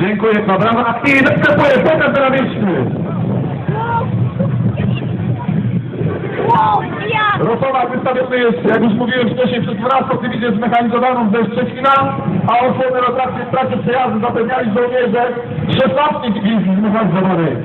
Dziękuję, no brawa. I następuje pokaz ja! Rosowak wystawiony jest, jak już mówiłem wcześniej, przez Wracław dywizję zmechanizowaną ze Szczecina, a osłonę rotacji w trakcie przejazdu zapewniali żołnierze 16 dywizji zmechanizowanej.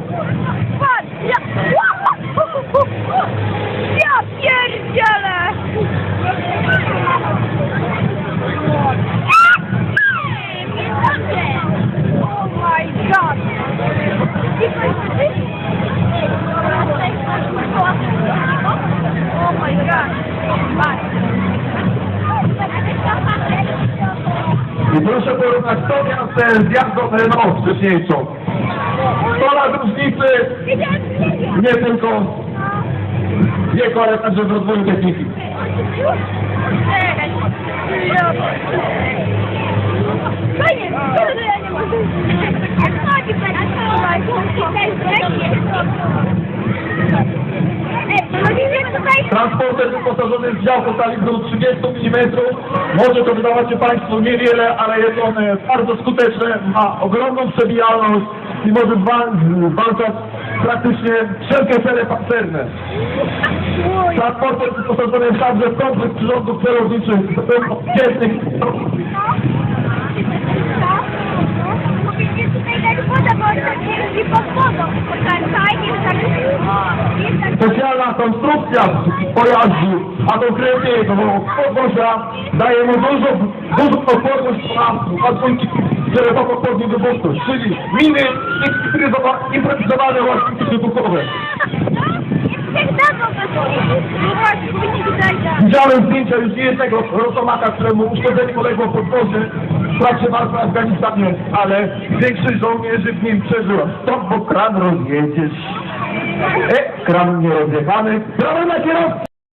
I proszę porównać to miastę z jazdą Renault wcześniejszą. 100 lat różnicy, nie tylko wieku, ale także w rozwoju techniki. Fajnie, kurde, Transporter wyposażony w działko kalibru 30 mm. Może to wydawać się Państwu niewiele, ale jest on e, bardzo skuteczny, ma ogromną przebijalność i może zwa- zwalczać praktycznie wszelkie cele pancerne. Transporter wyposażony także w kompleks przyrządów celowniczych tak... Specjalna konstrukcja pojazdu, a konkretnie podwozia daje mu dużo, dużą odporność na ładunki żeletowo-podnie wybuchność, czyli miny improwizowa- improwizowane ładunki wybuchowe. Widziałem zdjęcia już jednego rosomaka, któremu uszkodzenie poległo podwozie w trakcie walki w Afganistanie, ale większość żołnierzy w nim przeżyła. Stop, bo kran rozjedziesz. E, kran nie rozjechany. Brawo na kierowcę!